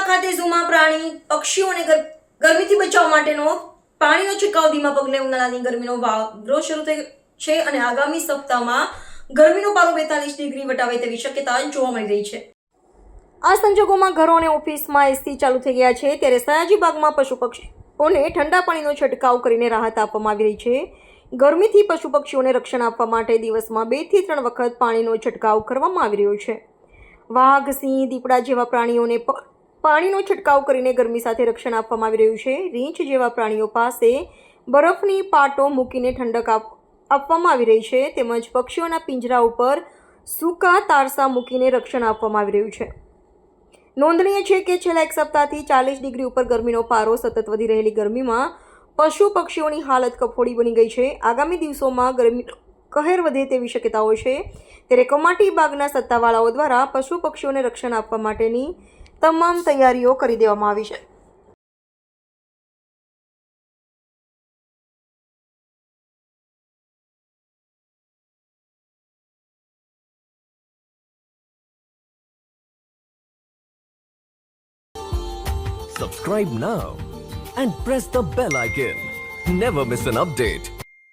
ખાતે ઝૂમાં પ્રાણી પક્ષીઓને ગર- ગરમીથી બચાવવા માટેનો પાણીનો છંટકાવ ધીમા પગલે ઉનાળાની ગરમીનો વાવરો શરૂ થયો છે અને આગામી સપ્તાહમાં ગરમીનો પારો બેતાલીસ ડિગ્રી વટાવે તેવી શક્યતા જોવા મળી રહી છે. આ સંજોગોમાં ઘરો અને ઓફિસમાં એસી ચાલુ થઈ ગયા છે. ત્યારે સયાજી બાગમાં પશુ પક્ષીઓને ઠંડા પાણીનો છંટકાવ કરીને રાહત આપવામાં આવી રહી છે. ગરમીથી પશુ પક્ષીઓને રક્ષણ આપવા માટે દિવસમાં બેથી ત્રણ વખત પાણીનો છંટકાવ કરવામાં આવી રહ્યો છે. વાઘ, સિંહ, દીપડા જેવા પ્રાણીઓને પ- પાણીનો છંટકાવ કરીને ગરમી સાથે રક્ષણ આપવામાં આવી રહ્યું છે. રીંછ જેવા પ્રાણીઓ પાસે બરફની પાટો મૂકીને ઠંડક આપ- આપવામાં આવી રહી છે. તેમજ પક્ષીઓના પિંજરા ઉપર સૂકા તારસા મૂકીને રક્ષણ આપવામાં આવી રહ્યું છે. નોંધનીય છે કે છેલ્લા એક સપ્તાહથી ચાલીસ ડિગ્રી ઉપર ગરમીનો પારો સતત વધી રહેલી ગરમીમાં પશુ પક્ષીઓની હાલત કફોડી બની ગઈ છે. આગામી દિવસોમાં ગરમી કહેર વધે તેવી શક્યતાઓ છે. ત્યારે કમાટી બાગના સત્તાવાળાઓ દ્વારા પશુ પક્ષીઓને રક્ષણ આપવા માટેની તમામ તૈયારીઓ કરી દેવામાં આવી છે Subscribe now and press the bell icon. Never miss an update.